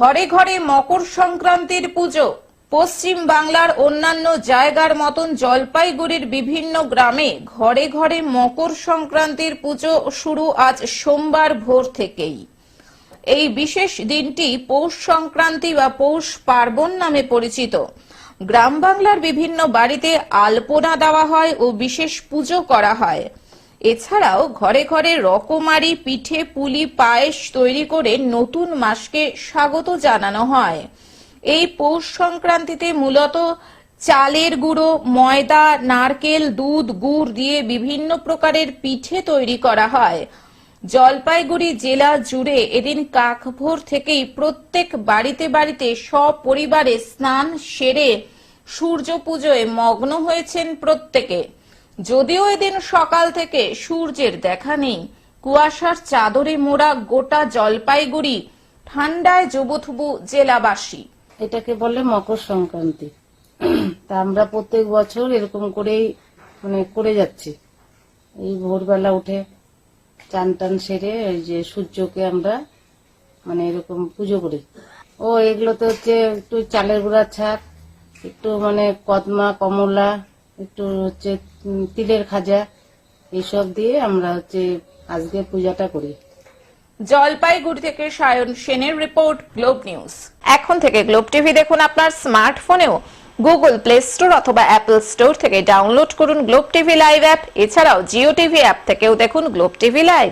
ঘরে ঘরে মকর সংক্রান্তির পুজো। পশ্চিম বাংলার অন্যান্য জায়গার মতন জলপাইগুড়ির বিভিন্ন গ্রামে ঘরে ঘরে মকর সংক্রান্তির পুজো শুরু আজ সোমবার ভোর থেকেই। এই বিশেষ দিনটি পৌষ সংক্রান্তি বা পৌষ পার্বণ নামে পরিচিত। গ্রাম বাংলার বিভিন্ন বাড়িতে আলপনা দেওয়া হয় ও বিশেষ পুজো করা হয়। এছাড়াও ঘরে ঘরে রকমারি, পিঠে, পুলি, পায়েস তৈরি করে নতুন মাসকে স্বাগত জানানো হয়। এই পৌষ সংক্রান্তিতে মূলত চালের গুঁড়ো, ময়দা, নারকেল, দুধ, গুড় দিয়ে বিভিন্ন প্রকারের পিঠে তৈরি করা হয়। জলপাইগুড়ি জেলা জুড়ে এদিন কাকভোর থেকেই প্রত্যেক বাড়িতে বাড়িতে সপরিবারে স্নান সেরে সূর্য পুজোয় মগ্ন হয়েছেন প্রত্যেকে। যদিও এদিন সকাল থেকে সূর্যের দেখা নেই, কুয়াশার চাদরে মোড়া গোটা জলপাইগুড়ি, ঠান্ডায় জবুথুবু জেলাবাসী। এটাকে বলে মকর সংক্রান্তি। তা আমরা প্রত্যেক বছর এরকম করেই মানে করে যাচ্ছি। এই ভোরবেলা উঠে চান টান সেরে ওই যে সূর্যকে আমরা মানে এরকম পুজো করি। ও এগুলো তো হচ্ছে একটু চালের গুঁড়া ছাক, একটু মানে কদমা, কমলা একটু হচ্ছে তিলের খাজা এইসব দিয়ে আমরা হচ্ছে আজকে পূজাটা করি। জলপাইগুড়ি থেকে সায়ন সেনের রিপোর্ট, গ্লোব নিউজ। এখন থেকে গ্লোব টিভি দেখুন আপনার স্মার্টফোনেও। গুগল প্লে স্টোর অথবা অ্যাপল স্টোর থেকে ডাউনলোড করুন গ্লোব টিভি লাইভ অ্যাপ। এছাড়াও জিও টিভি অ্যাপ থেকেও দেখুন গ্লোব টিভি লাইভ।